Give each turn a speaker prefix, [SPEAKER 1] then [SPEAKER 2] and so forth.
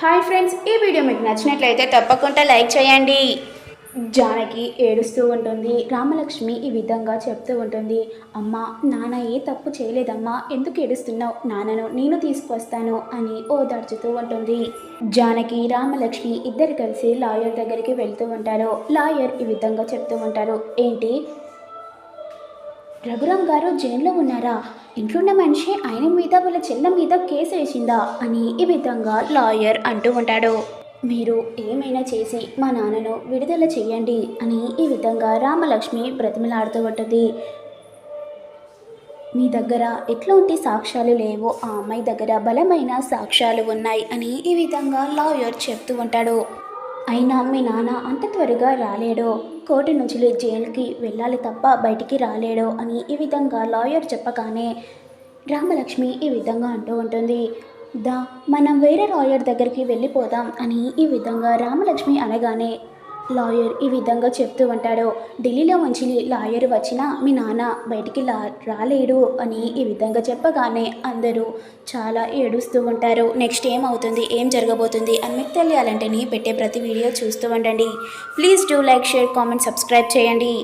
[SPEAKER 1] Hi friends ఈ video మీకు నచ్చినట్లయితే తప్పకుండా లైక్ చేయండి. జానకి ఏడుస్తూ ఉంటుంది రామలక్ష్మి ఈ విధంగా చెప్తూ ఉంటుంది అమ్మ నాన్న ఏ తప్పు చేయలేదమ్మా ఎందుకు ఏడుస్తున్నావు? నాన్నను నేను తీసుకొస్తాను అని ఓదార్చుతూ ఉంటుంది. జానకి రామలక్ష్మి ఇద్దరు కలిసి లాయర్ దగ్గరికి వెళ్తూ ఉంటారు. లాయర్ ఈ విధంగా చెప్తూ ఉంటారు ఏంటి? రఘురామ్ గారు జైల్లో ఉన్నారా? ఇంట్లోన్న మనిషి ఆయన మీద వాళ్ళ చెల్ల మీద కేసు వేసిందా? అని ఈ విధంగా లాయర్ అంటూ ఉంటాడు. మీరు ఏమైనా చేసి మా నాన్నను విడుదల చేయండి అని ఈ విధంగా రామలక్ష్మి బ్రతిమలాడుతూ ఉంటుంది. మీ దగ్గర ఎట్లాంటి సాక్ష్యాలు లేవో ఆ అమ్మాయి దగ్గర బలమైన సాక్ష్యాలు ఉన్నాయి అని ఈ విధంగా లాయర్ చెప్తూ ఉంటాడు. అయినా మీ నాన్న అంత త్వరగా రాలేడు. కోర్టు నుంచి జైలుకి వెళ్ళాలి తప్ప బయటికి రాలేడు అని ఈ విధంగా లాయర్ చెప్పగానే రామలక్ష్మి ఈ విధంగా అంటూ ఉంటుంది. దా మనం వేరే లాయర్ దగ్గరికి వెళ్ళిపోదాం అని ఈ విధంగా రామలక్ష్మి అనగానే లాయర్ ఈ విధంగా చెప్తూ ఉంటాడు. ఢిల్లీలో ఉంచి లాయర్ వచ్చినా మీ నాన్న బయటికి లా రాలేడు అని ఈ విధంగా చెప్పగానే అందరూ చాలా ఏడుస్తూ ఉంటారు. నెక్స్ట్ ఏమవుతుంది? ఏం జరగబోతుంది? అని మీకు తెలియాలంటే నీ పెట్టే ప్రతి వీడియో చూస్తూ ఉండండి. Please do like share comment subscribe చేయండి.